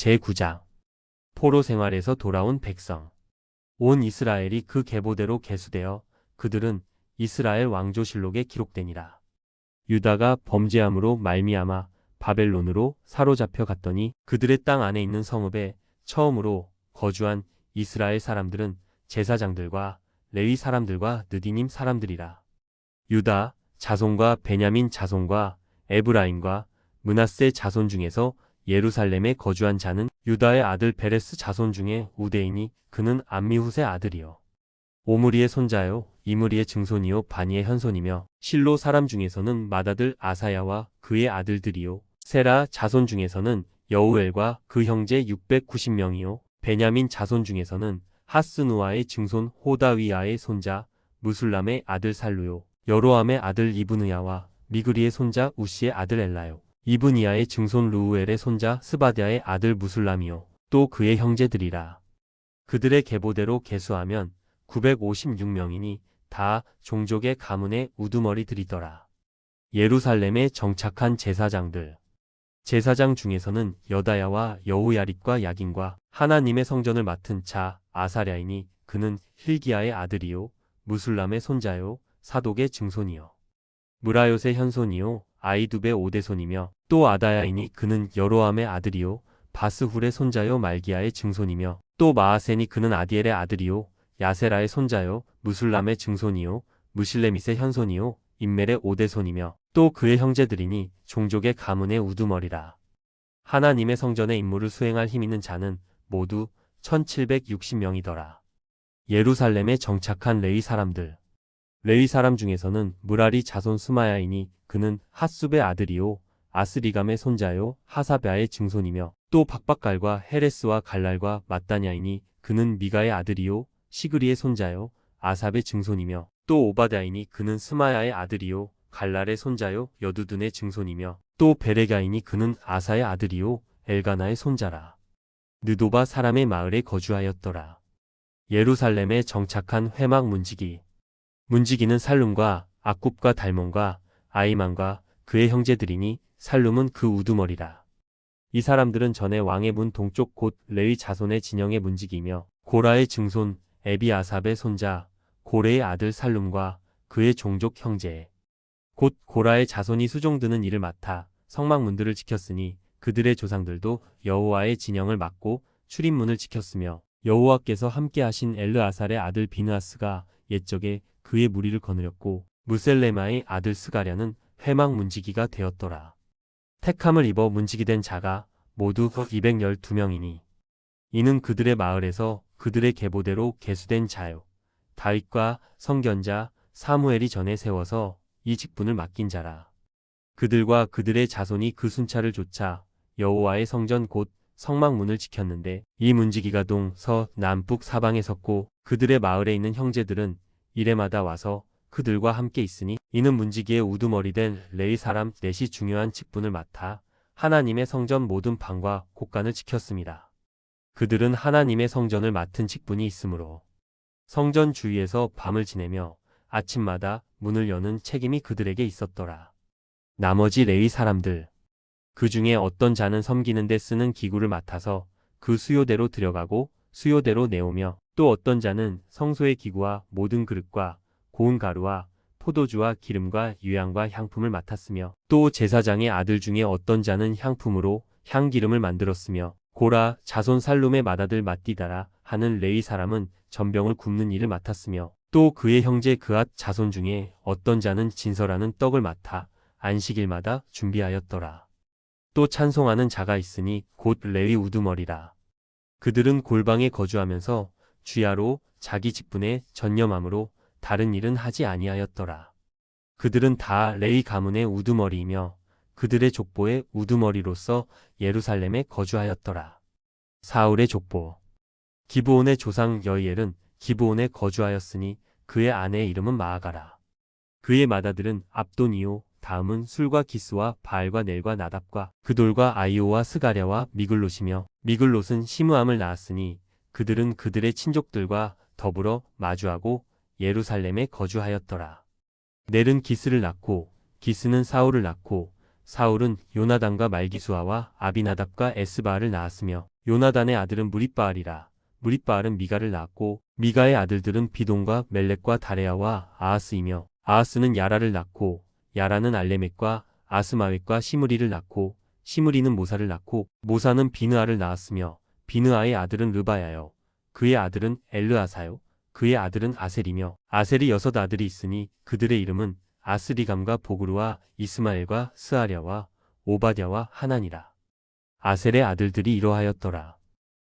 제9장 포로 생활에서 돌아온 백성 온 이스라엘이 그 계보대로 계수되어 그들은 이스라엘 왕조실록에 기록되니라. 유다가 범죄함으로 말미암아 바벨론으로 사로잡혀 갔더니 그들의 땅 안에 있는 성읍에 처음으로 거주한 이스라엘 사람들은 제사장들과 레위 사람들과 느디님 사람들이라. 유다 자손과 베냐민 자손과 에브라임과 문하세 자손 중에서 예루살렘에 거주한 자는 유다의 아들 베레스 자손 중에 우대이니 그는 암미훗의 아들이요. 오므리의 손자요 이므리의 증손이요 바니의 현손이며 실로 사람 중에서는 맏아들 아사야와 그의 아들들이요. 세라 자손 중에서는 여우엘과 그 형제 690명이요. 베냐민 자손 중에서는 하스누아의 증손 호다위아의 손자 무술람의 아들 살루요. 여로함의 아들 이브느야와 미그리의 손자 우시의 아들 엘라요 이브니아의 증손 루우엘의 손자 스바디아의 아들 무술람이요 또 그의 형제들이라 그들의 계보대로 계수하면 956명이니 다 종족의 가문의 우두머리들이더라. 예루살렘에 정착한 제사장들. 제사장 중에서는 여다야와 여우야립과 야긴과 하나님의 성전을 맡은 자 아사랴이니 그는 힐기야의 아들이요 무술람의 손자요 사독의 증손이요 무라요의 현손이요 아이두베 오대손이며 또 아다야이니 그는 여로함의 아들이요 바스훌의 손자요 말기야의 증손이며 또 마아센이 그는 아디엘의 아들이요 야세라의 손자요 무술람의 증손이요 무실레밋의 현손이요 인멜의 오대손이며 또 그의 형제들이니 종족의 가문의 우두머리라. 하나님의 성전의 임무를 수행할 힘 있는 자는 모두 1760명이더라. 예루살렘에 정착한 레위 사람들. 레위 사람 중에서는 무라리 자손 스마야이니 그는 핫숲의 아들이요 아스리감의 손자요 하사베아의 증손이며 또 박박갈과 헤레스와 갈랄과 마따냐이니 그는 미가의 아들이요 시그리의 손자요 아삽의 증손이며 또 오바다이니 그는 스마야의 아들이요 갈랄의 손자요 여두둔의 증손이며 또 베레가이니 그는 아사의 아들이요 엘가나의 손자라. 느도바 사람의 마을에 거주하였더라. 예루살렘에 정착한 회막 문지기. 문지기는 살룸과 아굽과 달몬과 아이만과 그의 형제들이니 살룸은 그 우두머리라. 이 사람들은 전에 왕의 문 동쪽 곧 레위 자손의 진영의 문지기며 고라의 증손 에비아삽의 손자 고레의 아들 살룸과 그의 종족 형제 곧 고라의 자손이 수종드는 일을 맡아 성막문들을 지켰으니 그들의 조상들도 여호와의 진영을 맡고 출입문을 지켰으며 여호와께서 함께 하신 엘르아살의 아들 비느아스가 옛적에 그의 무리를 거느렸고 무셀레마의 아들 스가랴는 회막 문지기가 되었더라. 택함을 입어 문지기 된 자가 모두 212명이니 이는 그들의 마을에서 그들의 계보대로 계수된 자요. 다윗과 성견자 사무엘이 전에 세워서 이 직분을 맡긴 자라. 그들과 그들의 자손이 그 순찰을 쫓아 여호와의 성전 곧 성막문을 지켰는데 이 문지기가 동, 서, 남북 사방에 섰고 그들의 마을에 있는 형제들은 이래마다 와서 그들과 함께 있으니 이는 문지기의 우두머리 된 레이 사람 넷이 중요한 직분을 맡아 하나님의 성전 모든 방과 곳간을 지켰습니다. 그들은 하나님의 성전을 맡은 직분이 있으므로 성전 주위에서 밤을 지내며 아침마다 문을 여는 책임이 그들에게 있었더라. 나머지 레위 사람들 그 중에 어떤 자는 섬기는 데 쓰는 기구를 맡아서 그 수요대로 들여가고 수요대로 내오며 또 어떤 자는 성소의 기구와 모든 그릇과 고운 가루와 포도주와 기름과 유향과 향품을 맡았으며 또 제사장의 아들 중에 어떤 자는 향품으로 향기름을 만들었으며 고라 자손 살룸의 맏아들 마띠다라 하는 레위 사람은 전병을 굽는 일을 맡았으며 또 그의 형제 그앗 자손 중에 어떤 자는 진설하는 떡을 맡아 안식일마다 준비하였더라. 또 찬송하는 자가 있으니 곧 레위 우두머리라. 그들은 골방에 거주하면서 주야로 자기 직분에 전념함으로 다른 일은 하지 아니하였더라. 그들은 다 레위 가문의 우두머리이며 그들의 족보의 우두머리로서 예루살렘에 거주하였더라. 사울의 족보 기브온의 조상 여이엘은 기브온에 거주하였으니 그의 아내의 이름은 마아가라. 그의 맏아들은 압돈이요 다음은 술과 기스와 바알과 넬과 나답과 그돌과 아이오와 스가랴와 미글롯이며 미글롯은 시므암을 낳았으니 그들은 그들의 친족들과 더불어 마주하고 예루살렘에 거주하였더라. 넬은 기스를 낳고 기스는 사울을 낳고 사울은 요나단과 말기수아와 아비나답과 에스바알을 낳았으며 요나단의 아들은 무릿바알이라. 무릿바알은 미가를 낳았고 미가의 아들들은 비동과 멜렉과 다레아와 아하스이며 아하스는 야라를 낳고 야라는 알레멧과 아스마웻과 시므리를 낳고 시므리는 모사를 낳고 모사는 비느아를 낳았으며 비느아의 아들은 르바야요. 그의 아들은 엘르아사요 그의 아들은 아셀이며 아셀이 여섯 아들이 있으니 그들의 이름은 아스리감과 보그루와 이스마엘과 스아랴와 오바댜와 하나니라. 아셀의 아들들이 이러하였더라